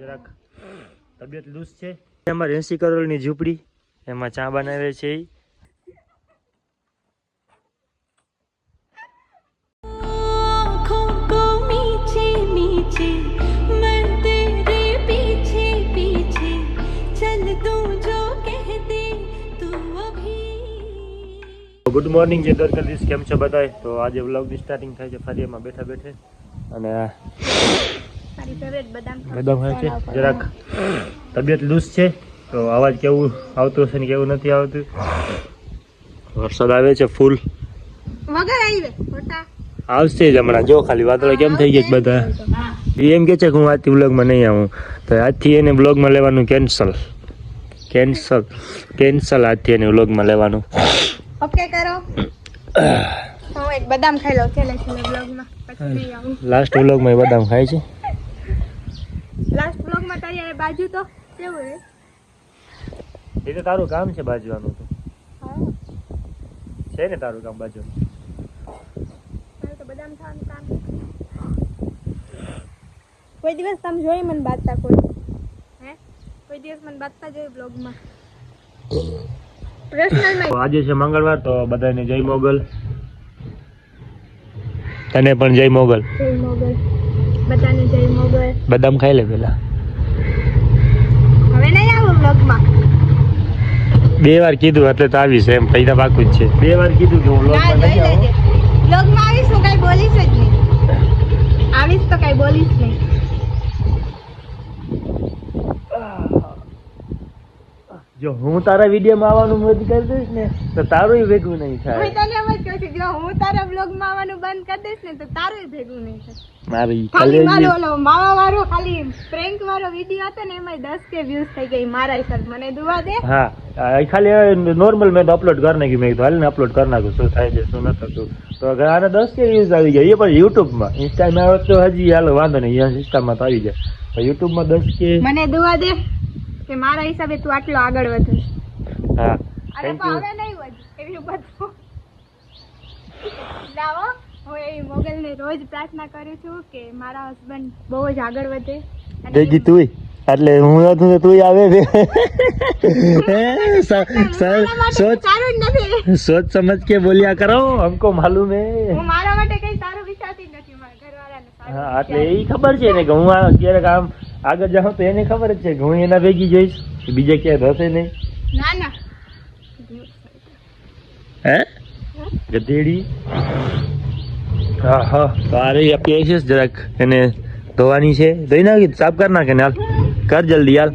જરાક તબિયત લૂઝ છે. એમાં રેસી કરોડની ઝૂંપડી એમાં ચા બનાવે છે ગુડ મોર્નિંગ જે દ્વારકાધીશ. કેમ છે બધાય? તો આજે વ્લોગની સ્ટાર્ટિંગ થાય છે ફરી એમાં બેઠા બેઠે. અને બદામ બદામ છે? જરાક તબિયત લૂઝ છે તો અવાજ કેવું આવતું હશે ને કેવું નથી આવતું? વરસાદ આવે છે ફૂલ. આવશે જ હમણાં. જો ખાલી વાદળા કેમ થઈ ગયા બધા? એ એમ કે છે કે હું આજથી વ્લોગમાં નહીં આવું. તો આજથી એને વ્લોગમાં લેવાનું કેન્સલ. કેન્સલ. કેન્સલ આજથી એને વ્લોગમાં લેવાનું. ઓકે કરો. હું એક બદામ ખાઈ લઉં બ્લોગમાં લાસ્ટ વ્લોગમાં બદામ ખાય છે. લાસ્ટ બ્લોગમાં તારી આ બાજુ તો કેવું રે? એ તો તારું કામ છે બાજવાનું તો. છે ને તારું કામ બાજવાનું તો બદામ ખાવાનું કામ કોઈ દિવસ તમે જોઈ મને બાજતા કોઈ. હે? કોઈ દિવસ મને બાંધતા જોઈ બ્લોગમાં પર્સનલમાં આજે છે મંગળવાર તો બધાને જય મોગલ. તને પણ જય મોગલ. જય મોગલ. બધાને જય મોગલ. બદામ ખાઈ લે પેલા. હવે નહીં આવું વ્લોગમાં બે વાર કીધું એટલે તો આવીશ એમ પૈસા પાકું જ છે. બે વાર કીધું કે હું ના vlog માં જોઈ નહીં આવું. વ્લોગમાં આવીશ હું કઈ બોલીશ જ નહીં. આવીશ તો કઈ બોલીશ નહીં. જો હું તારા વિડીયોમાં આવવાનું બંધ કરી દઈશ ને તો તારું ભેગું નહીં હું તને એમ જ કહું છું જો હું તારા બ્લોગમાં આવવાનું બંધ કરી દઈશ ને તો તારું ભેગું નહીં થાય. મારી ખાલી મારો ઓલો માવા વાળો ખાલી પ્રેન્ક વાળો વીડિયો હતો ને એમાં દસ કે વ્યૂઝ થઈ ગઈ મારા મને દુવા દે. હા ખાલી નોર્મલ મેં અપલોડ કરી નાખ્યું મેં કીધું હાલ અપલોડ કરી નાખું શું થાય છે શું થતું તો આને દસ કે વ્યૂઝ આવી ગયા એ પણ યુટ્યુબમાં ઇન્સ્ટામાં આવે તો હજી હાલો વાંધો નહીં અહીંયા ઇન્સ્ટામાં તો આવી જાય. તો યુટ્યુબમાં દસ કે મને દુવા દે. કે મારા હિસાબે તું આટલો આગળ વધીશ હા અરે પણ હવે નહીં વધ એવું બધું. લાવો હું એ મોગલને રોજ પ્રાર્થના કરું છું કે મારા હસબન્ડ બહુ જ આગળ વધે દેજી તુંય. એટલે હું હતું તો તું આવે છે. સોચ સમજ કે બોલ્યા કરો હમકો માલુમ હે. હું મારા માટે કઈ સારું વિચારતી નથી મારા ઘરવાળાને હા એટલે એ ખબર છે ને કે હું અત્યારે કામ આગળ જાઉં તો એને ખબર જ છે કે હું એના ભેગી જઈશ. બીજે ક્યાંય થશે નહીં. ના ના. હે? ગધેડી? હા હા. તો આ રહી આપી આવીશ જરાક. એને ધોવાની છે. ધોઈ નાખી સાફ કર નાખે ને હાલ. કર જલ્દી હાલ.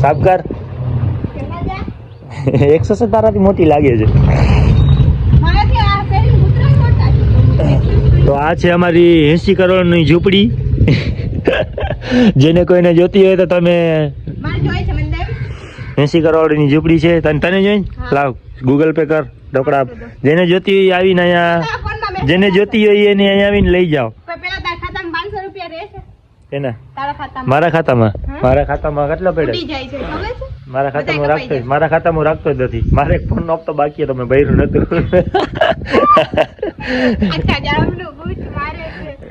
સાફ કર. એક્સરસાઇઝ તારાથી મોટી લાગે છે. છે. તો આ છે અમારી એસી કરોડની ઝૂંપડી. જેને કોઈને જોતી હોય તો તમે જોઈ? એસી કરોડની ઝૂંપડી છે તને તને જોઈને લાવ ગૂગલ પે કર ઢોકળા. જેને જોતી હોય આવીને અહીંયા જેને જોતી હોય એને અહીંયા આવીને લઈ જાઓ. કોઈ પેલા તારા ખાતામાં 500 રૂપિયા રહેશે એના મારા ખાતામાં? મારા ખાતામાં કેટલો પડે મારા ખાતામાં રાખતો મારા ખાતામાં રાખતો જ નથી. મારે ફોન આપતો બાકી હતો મેં ભર્યું નતું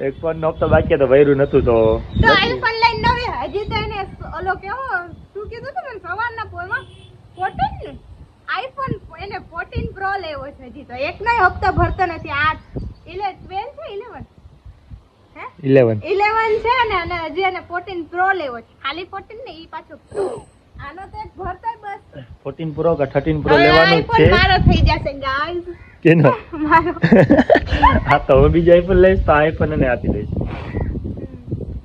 એક ફોન આપતો બાકી તો વૈરું નતું તો તો આઈફોન લઈને નવી હજી તો એને ઓલો કેવો શું કીધું તું મને સવારના પોરમાં? 14 ને? આઈફોન એને 14 પ્રો લેવો છે હજી તો. એકનો હપ્તો ભરતો નથી આ ઇલે 12 છે 11 હે? ઇલેવન 11 છે ને અને હજી એને 14 પ્રો લેવો છે. ખાલી 14 ને ઈ પાછો. આનો તો એક ભરતો બસ. ફોર્ટીન પ્રો કે થર્ટીન પ્રો લેવાનું છે. મારો થઈ જશે ગાઈસ કેનો? મારો. હા તો હું બીજો આઈફોન લઈશ તો આઈફોન અને આપી દઈશ.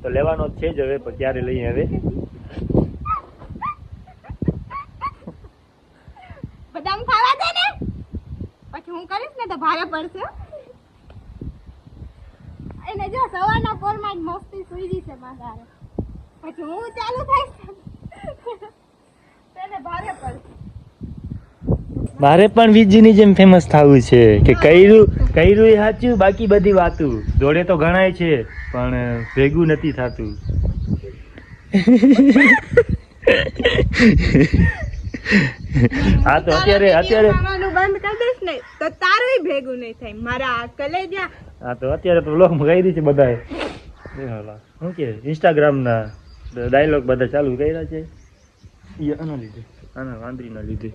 તો લેવાનો છે જ હવે પણ ક્યારે લઈએ હવે? બદામ ખાવા દે ને. પછી હું કરીશ ને તો ભારે પડશે. એને જો સવારના પોરમાં જ મસ્તી સુઈ જશે મારા હારે. પછી હું ચાલુ થઈશ તેને ભારે પડશે. મારે પણ વીજજીની જેમ ફેમસ થવું છે કે કર્યું કર્યું એ સાચું બાકી બધી વાતું. દોડે તો ઘણાય છે પણ ભેગું નથી થતું. હા તો અત્યારે અત્યારે બંધ કરી દઈશ ને તો તારુંય ભેગું નહીં થાય. મારા આ કલેજા. હા તો અત્યારે તો કરી છે બધાએ. શું કે ઇન્સ્ટાગ્રામના ડાયલોગ બધા ચાલુ કર્યા છે? એ આના લીધે. આના વાંદરીના લીધે.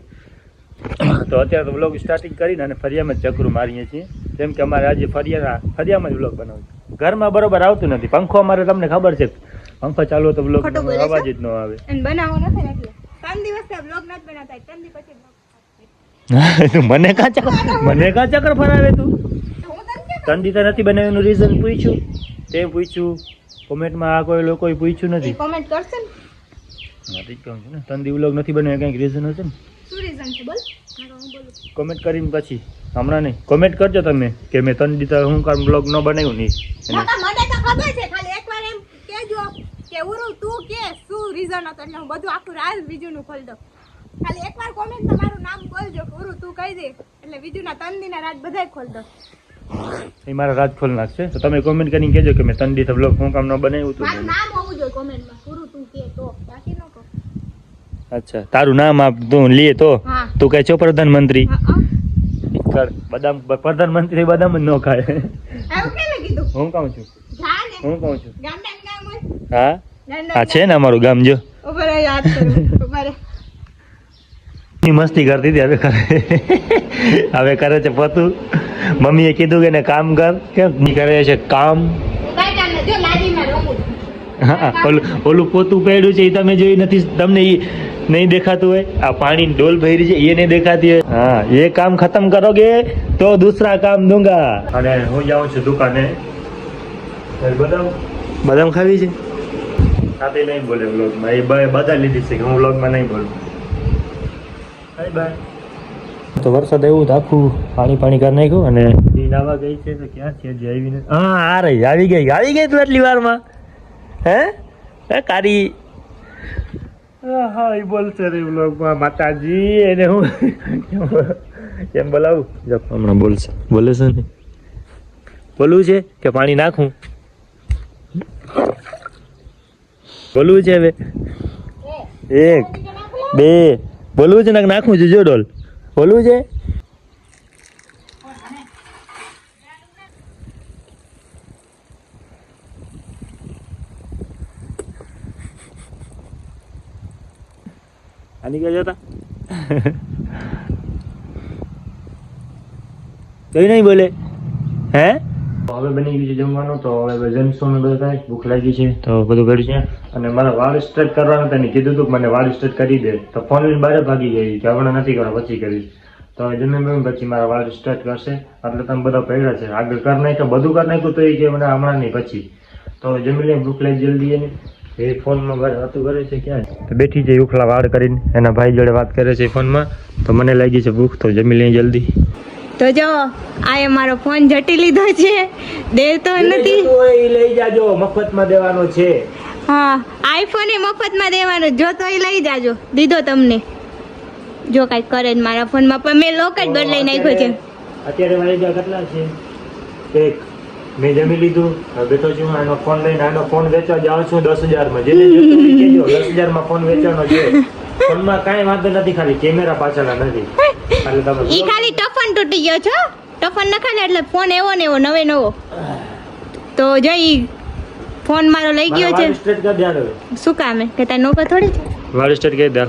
તો અત્યારે તો વ્લોગ સ્ટાર્ટિંગ કરીને અને ફરિયામાં જ ચક્રું મારીએ છીએ. જેમ કે અમારે આજે ફરિયા ફરિયામાં જ બ્લોગ બનાવ્યું ઘરમાં બરોબર આવતું નથી. પંખો અમારે તમને ખબર છે. પંખો ચાલુ તો બ્લોગ અવાજ જ ન આવે. બ્લોગ મને કા ચક્કર મને કા ચક્કર ફરાવે તું? તો ત્રણ દીધા નથી બનાવ્યું રીઝન પૂછ્યું? તે પૂછ્યું. કોમેન્ટમાં આ કોઈ લોકોએ પૂછ્યું નથી. કોમેન્ટ કરશે ને. નથી જ કહું છું ને. ત્રણ વ્લોગ નથી બનાવ્યો કંઈક રીઝન હશે ને? શું રીઝન છે? બોલ. કોમેન્ટ કરીને પછી. હમણાં નહીં. કોમેન્ટ કરજો તમે કે મેં ત્રણ દીધા હું કામ બ્લોગ ન બનાવ્યું નહીં. મને તો ખબર છે. ખાલી એકવાર એમ કેજો કે ઉરુ તું કે શું રીઝન હતો? એટલે હું બધું આખું રાજ બીજુંનું ખોલી દઉં. ખાલી એકવાર કોમેન્ટ મારું નામ બોલજો કે ઉરુ તું કહી દે. એટલે બીજુના ત્રણ દીના રાત બધાય ખોલી દઉં. એ મારા રાજ ખોલ નાખશે. તો તમે કોમેન્ટ કરીને કહેજો કે મેં ત્રણ દીધા બ્લોગ હું કામ ન બનાવ્યું હતું મારું નામ હોવું જોઈએ કોમેન્ટમાં ઉરુ તું કે તો. બાકી અચ્છા. તારું નામ આપ તું લે તો. તું કહે છો પ્રધાનમંત્રી. બદામ પ્રધાનમંત્રી બદામ જ ન ખાય. હું કહું છું? હું કહું છું? હા? હા છે ને અમારું ગામ જો. મસ્તી કરતી હતી હવે કરે. હવે કરે છે પતું. મમ્મીએ કીધું કે કામ કર. કેમ? કરે છે કામ. હા ઓલું ઓલું પોતું પહેર્યું છે એ તમે જોઈ નથી તમને એ નહીં દેખાતું હોય? આ પાણી ડોલ ભરી છે એ નહીં દેખાતી હોય? હા એ કામ ખતમ કરોગે તો દૂસરા કામ દૂંગા અને હું જાઉં છું દુકાને. બદામ? બદામ ખાવી છે? સાથે નહીં બોલે વ્લોગમાં. એ બાય બધા લીધી છે કે હું વ્લોગમાં નહીં બોલું. Bye bye. તો વરસાદ એવું તો આખું પાણી પાણી કરી નાખ્યું અને નાવા ગઈ છે તો ક્યાં છે હજી આવી હા આ રહી. આવી ગઈ. આવી ગઈ તું એટલી વારમાં? હે? હે કારી હા એ બોલશે રે વ્લોગમાં માતાજી એને હું કેમ બોલાવું? જો હમણાં બોલશે બોલે છે ને. બોલવું છે કે પાણી નાખું? બોલવું છે હવે? એક બે. બોલવું છે ને નાખવું છે? જો ડોલ. બોલવું છે? આની ક્યાં જતા કઈ નહીં બોલે. હે? હવે બની ગયું છે જમવાનું, તો હવે જમશું ને બધું થાય ભૂખ લાગી છે. તો બધું કર્યું છે. અને મારા વાળ સ્ટ્રેટ કરવાના તેને કીધું હતું મને વાળ સ્ટ્રેટ કરી દે. તો ફોન લઈને બહાર ભાગી ગઈ કે હમણાં નથી કરવા પછી કરીશ. તો હવે જમી પછી મારા વાળ સ્ટ્રેટ કરશે. એટલે તમે બધા પહેર્યા છે. આગળ કરી નાખ્યો, બધું કરી નાખ્યું તો એ કે મને હમણાં નહીં, પછી. તો જમી લઈને ભૂખ લાગી જલ્દી એને. એ ફોનમાં વાતું કરે છે ક્યાં? તો બેઠી છે ઉખલા વાળ કરીને. એના ભાઈ જોડે વાત કરે છે ફોનમાં. તો મને લાગી છે ભૂખ તો જમી લઈ જલ્દી. તો જો આ એ મારો ફોન જટી લીધો છે. દેતો નથી. લઈ જાજો મફતમાં દેવાનો છે. હા આઈફોન એ મફતમાં દેવાનો જો તો એ લઈ જાજો. દીધો તમને. જો કાંઈક કરે જ મારા ફોનમાં પણ મેં લોક જ બદલાઈ નાખ્યો છે. અત્યારે મારી કેટલા છે? એક. મેં જમી લીધું. હવે બેઠો છું આનો ફોન લઈને આનો ફોન વેચવા જાઉં છું દસ હજારમાં હોય એ દસ હજારમાં ફોન વેચવાનો છે. ફોનમાં કાંઈ વાંધો નથી ખાલી કેમેરા પાછળના નથી. એટલે તમે ઈ ખાલી ટફન તૂટી ગયો છો? ટફન નખાને એટલે ફોન એવો ને એવો નવે નવો. તો જો ઈ ફોન મારો લઈ ગયો છે. સ્ટ્રેટ કરી દે શું કામે કે તાર નોકર થોડી છે? વાળ સ્ટ્રેટ કરી દે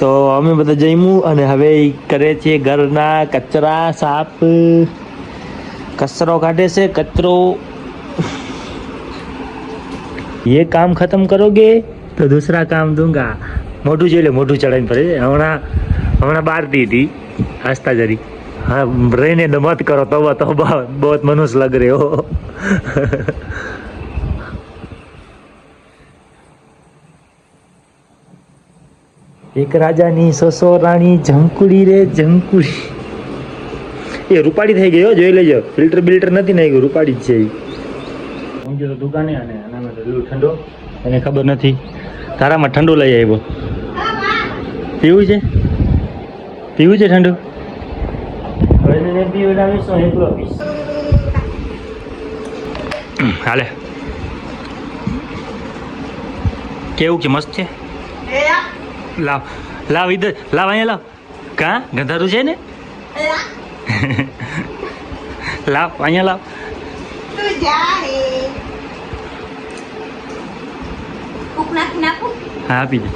તો અમે બધા જઈમું અને હવે કરે છે ઘરના કચરા સાપ કચરો કાઢે છે, કચરો. એ કામ ખતમ કરોગે તો દૂસરા કામ દુંગા. મોઢું જોઈ લે, મોઢું ચડાવીને ફરે. હમણાં હમણાં બાર હતી હસતા જરી. હા, રહીને મત કરો તો બહુ બહુ મનુષ્ય લગ રહ્યો. એક રાજાની સસો રાણી ઝંકુડી રે ઝંકુડી એ રૂપાડી થઈ ગઈ હો જોઈ લેજો. ફિલ્ટર બિલ્ટર નથી નાખ્યું રૂપાડી જ છે એ. હું ગયો તો દુકાને અને એનામાં લીલું ઠંડો. એને ખબર નથી. તારામાં ઠંડુ લઈ આવ્યો. પીવું છે? પીવું છે ઠંડુ? હાલે. કેવું કે મસ્ત છે? લાવ લાવ ઇધર લાવ અહીંયા લાવ. કા? ગંધારું છે ને? લાવ અહીંયા લાવ. તું જા રે કૂક નાખી નાખું હા આપી દે.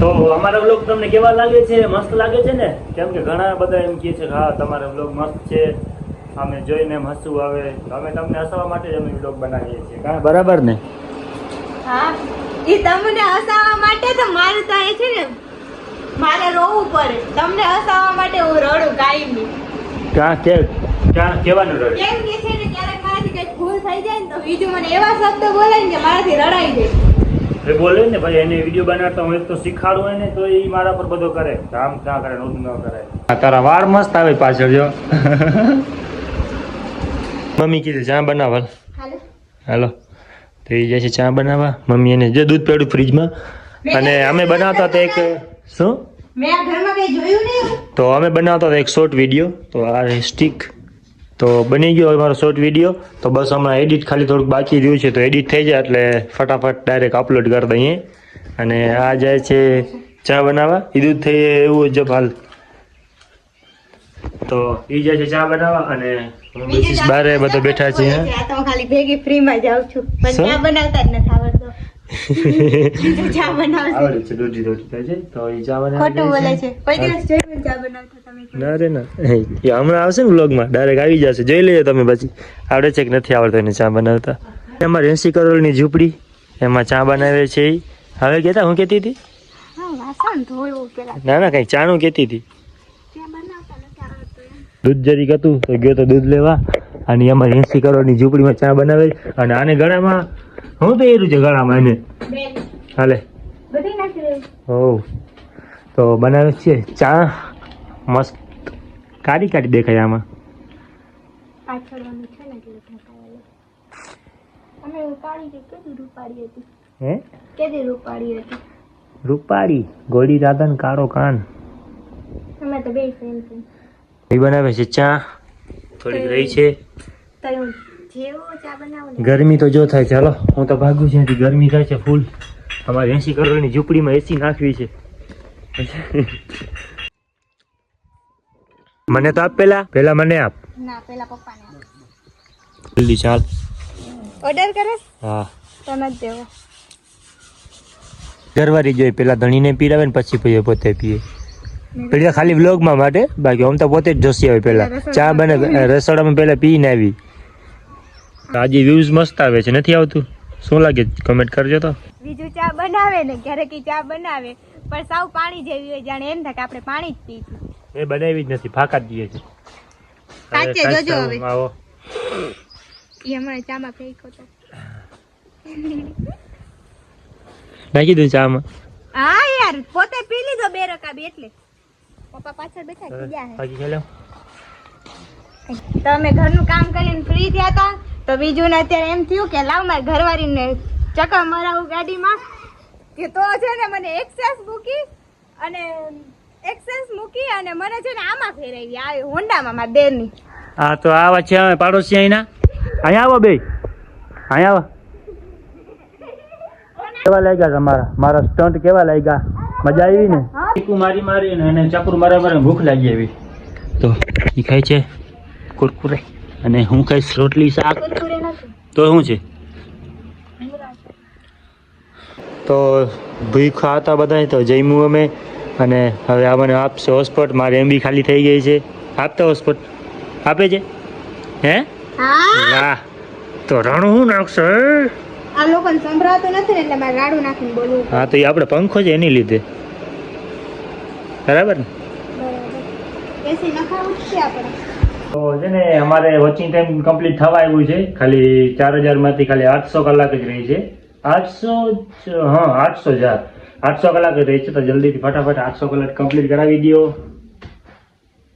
તો અમારા બ્લોગ તમને કેવા લાગે છે? મસ્ત લાગે છે ને? કેમ કે ઘણા બધા એમ કહે છે કે હા તમારા બ્લોગ મસ્ત છે. અમે જોઈને હસવું આવે. અમે તમને હસવા માટે જ અમે બ્લોગ બનાવીએ છીએ. બરાબર ને? હા. એ તમને હસાવવા માટે તો મારે તો એ છે ને મારે રોવું પડે. તમને હસાવવા માટે હું રડું કાયમી. ક્યાં કે ક્યાં કેવાનું રડે? કેમ કે છે ને ક્યારેક મારાથી કંઈક ભૂલ થઈ જાય ને તો બીજું મને એવા શબ્દ બોલે ને કે મારાથી રડાઈ જાય. એ બોલે ને ભાઈ એને વીડિયો બનાવતા હું એક તો શીખાડું એને તો એ મારા પર બધો કરે. કામ ના કરે ઓમ ન કરે. આ તારા વાર મસ્ત આવે પાછળ જો. મમ્મી કીધું જ્યાં બનાવવા હાલો. હાલો. તો એ જાય છે ચા બનાવવા? મમ્મી એને જે દૂધ પડ્યું ફ્રીજમાં. અને અમે બનાવતા હતા એક શું? તો અમે બનાવતા હતા એક શોર્ટ વીડિયો તો આ સ્ટીક તો બની ગયો અમારો શોર્ટ વીડિયો તો બસ હમણાં એડિટ ખાલી થોડુંક બાકી રહ્યું છે. તો એડિટ થઈ જાય એટલે ફટાફટ ડાયરેક્ટ અપલોડ કરી દઈએ. અને આ જાય છે ચા બનાવવા. એ દૂધ થઈ એવું જ હાલ. તો એ જાય છે ચા બનાવવા અને બારે બધા બેઠા છે. આ તો ખાલી ભેગી ફ્રીમાં જાઉં છું. પણ ચા બનાવતા જ નથી આવડતો. બીજું ચા બનાવશે. આવડે છે દોઢી દોઢી થાય છે. તો એ ચા બનાવે ખોટું બોલે છે. કોઈ દિવસ જોયું ચા બનાવતા તમે ના રે ના. એ હમણાં આવશે ને વ્લોગમાં ડાયરેક્ટ આવી જશે. જોઈ લેજો તમે પછી. આવડે છે કે નથી આવડતો એને ચા બનાવતા. એમાં એંસી કરોડની ઝૂંપડી એમાં ચા બનાવે છે. હવે કહેતા હું કહેતી હતી? ના ના કંઈ ચાનું કહેતી હતી ચા બનાવતા નથી આવડતું એમ. દૂધ જરીક હતું તો ગયો તો દૂધ લેવા. અને અમારે એંસી કરોડની ઝૂંપડીમાં ચા બનાવે અને આને ગળામાં હું તો એરું છે ગળામાં એને. હાલે. બધી નાખી દઉં હો તો બનાવે છે ચા. મસ્ત. કાઢી કાઢી દેખાય આમાં. છે રૂપાળી ગોળી રાધન કાળો કાન. અમે તો બે સેમ સેમ એ બનાવે છે ચા. થોડીક રહી છે. ગરમી તો જો થાય ચાલો હું તો ભાગું છું ગરમી થાય છે ફૂલ. અમારે એસી કરોડની ઝૂંપડીમાં એસી નાખવી છે. મને તો આપ પેલા. પેલા મને આપ. ના પેલા પપ્પાને જલ્દી ચાલ. ઓર્ડર કરે? હા. તો નથી દેવો. ઘરવાળી જોઈએ પેલા ધણીને પીરાવે ને પછી પછી પોતે પીએ. પેલા ખાલી વ્લોગમાં માટે. બાકી આમ તો પોતે જ જોશી આવે પેલા ચા બને રસોડામાં પેલા પીને આવી. આજે વ્યૂઝ મસ્ત આવે છે. નથી આવતું? શું લાગે? કમેન્ટ કરજો તો. બીજું ચા બનાવે ને ક્યારેક ઈ ચા બનાવે. પણ સાવ પાણી જેવી હોય જાણે એમ થાય કે આપણે પાણી જ પીશું એ બનાવી જ નથી ફાકા જ દઈએ છે સાચે જોજો હવે. આવો. એ હમણાં ચામાં ફેંકો તો. નાખી દઉં ચામાં. હા યાર પોતે પી લીધો બે રકાબી એટલે. પપ્પા પાછળ બેઠા ખીજા બાકી ચાલો તો અમે ઘરનું કામ કરીને ફ્રી થયા હતા તો બીજું ને અત્યારે એમ થયું કે લાવ મારે ઘરવાળીને ચક્કર મરાવું ગાડીમાં. કે તો છે ને મને એક્સેસ મૂકી અને એક્સેસ મૂકી અને મને છે ને આમાં ફેરવી. આ હોન્ડામાં મારા દેરની હા તો આવા છે અમે પાડોશી અહીંના. અહીંયા આવો બે અહીંયા આવો. કેવા લાગ્યા તમારા મારા? સ્ટન્ટ કેવા લાગ્યા? મજા આવી ને? ચીકુ મારી મારી ને એને ચાકુર મારા મારે ભૂખ લાગી આવી તો એ ખાય છે કુરકુરે. અને હું ખાઈશ રોટલી શાક. તો શું છે? તો ભૂખા હતા બધા તો જઈમું અમે. અને હવે આ મને આપશે હોસ્પોટ. મારે એમ બી ખાલી થઈ ગઈ છે. આપતા હોસ્પોટ? આપે છે? હે? વાહ. તો રણું શું નાખશે આ લોકોને સંભળાતું નથી ને એટલે મારે ગાડું નાખીને બોલવું હા તો એ આપણે પંખો છે એની લીધે. બરાબર ને? એસી નખાવું છે આપણે. તો છે ને અમારે વોચિંગ ટાઈમ કમ્પ્લીટ થવા આવ્યું છે. ખાલી ચાર હજારમાંથી ખાલી આઠસો કલાક જ રહી છે. આઠસો હા આઠસો હજાર આઠસો કલાક જ રહી છે તો જલ્દીથી ફટાફટ આઠસો કલાક કમ્પ્લીટ કરાવી દો.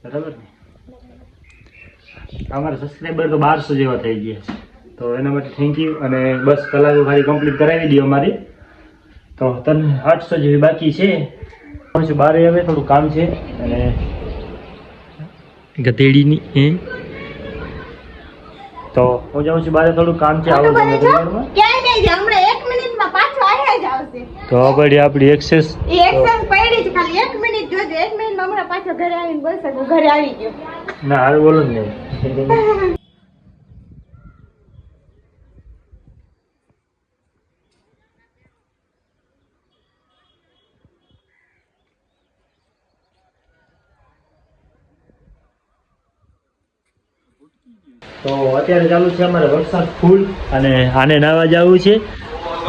બરાબર ને? અમારા સબસ્ક્રાઈબર તો બારસો જેવા થઈ ગયા છે. તો એના માટે થેન્ક યુ અને બસ કલાકો ખાલી કમ્પ્લીટ કરાવી દો અમારી. તો તને આઠસો જેવી બાકી છે. પાછું બારે હવે થોડું કામ છે. અને ગધેડીની એ તો હું જાઉં છું બારે થોડું કામ છે આવો તમે તો પડી આપણી એક્સેસ એક્સેસ પડી છે ખાલી એક મિનિટ જોજો. એક મિનિટમાં હમણાં પાછો ઘરે આવીને બોલશે ઘરે આવી ગયો. ના હાલ બોલો જ તો અત્યારે ચાલુ છે અમારે વરસાદ ફૂલ અને આને નાવા જવું છે.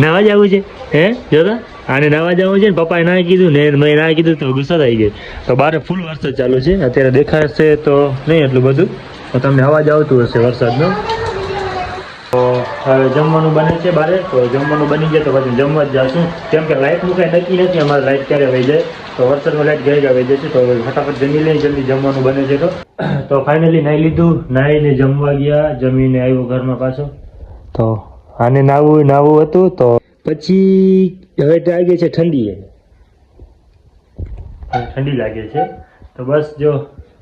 નાવા જવું છે? હે? જોતા? આને નાવા જવું છે ને પપ્પાએ ના કીધું ને મેં ના કીધું તો ગુસ્સો થઈ ગયો. તો બારે ફૂલ વરસાદ ચાલુ છે. અત્યારે દેખાશે તો નહીં એટલું બધું. તો તમને અવાજ આવતું હશે વરસાદનો. તો હવે જમવાનું બને છે બારે. તો જમવાનું બની જાય તો પછી જમવા જ જાશું. કેમ કે લાઇટ કાંઈ નક્કી નથી. અમારે લાઇટ ક્યારે વહી જાય? તો વરસાદમાં લાઈટ ગઈ જાય છે તો હવે ફટાફટ જમી લઈએ જલ્દી જમવાનું બને છે તો. તો ફાઇનલી નાહી લીધું નાહીને જમવા ગયા જમીને આવ્યો ઘરમાં પાછો. તો આને નાવું નાવું હતું તો પછી હવે લાગે છે ઠંડી ઠંડી લાગે છે. તો બસ જો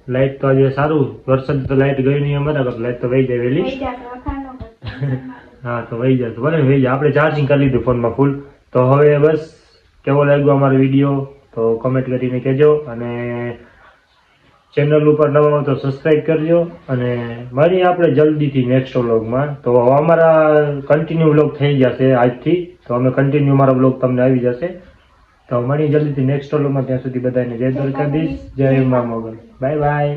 લાઇટ તો આજે સારું વરસાદ તો લાઈટ ગઈ નહીં અમારા લાઈટ તો વહી જાય વહેલી. જશે. હા તો વહી જાય તો ભલે વહી જાય. આપણે ચાર્જિંગ કરી લીધું ફોનમાં ફૂલ તો હવે બસ કેવો લાગ્યો અમારો વીડિયો તો કમેન્ટ કરીને કહેજો અને ચેનલ ઉપર નવા હો તો સબસ્ક્રાઈબ કરજો અને મળીએ આપણે જલ્દીથી નેક્સ્ટ વ્લોગમાં તો અમારા કન્ટિન્યુ વ્લોગ થઈ જશે આજથી. તો અમે કન્ટિન્યુ અમારા વ્લોગ તમને આવી જશે. તો મળી જલ્દીથી નેક્સ્ટ વ્લોગમાં ત્યાં સુધી બધાને જય દ્વારકાધીશ જય મા મોગલ. Bye bye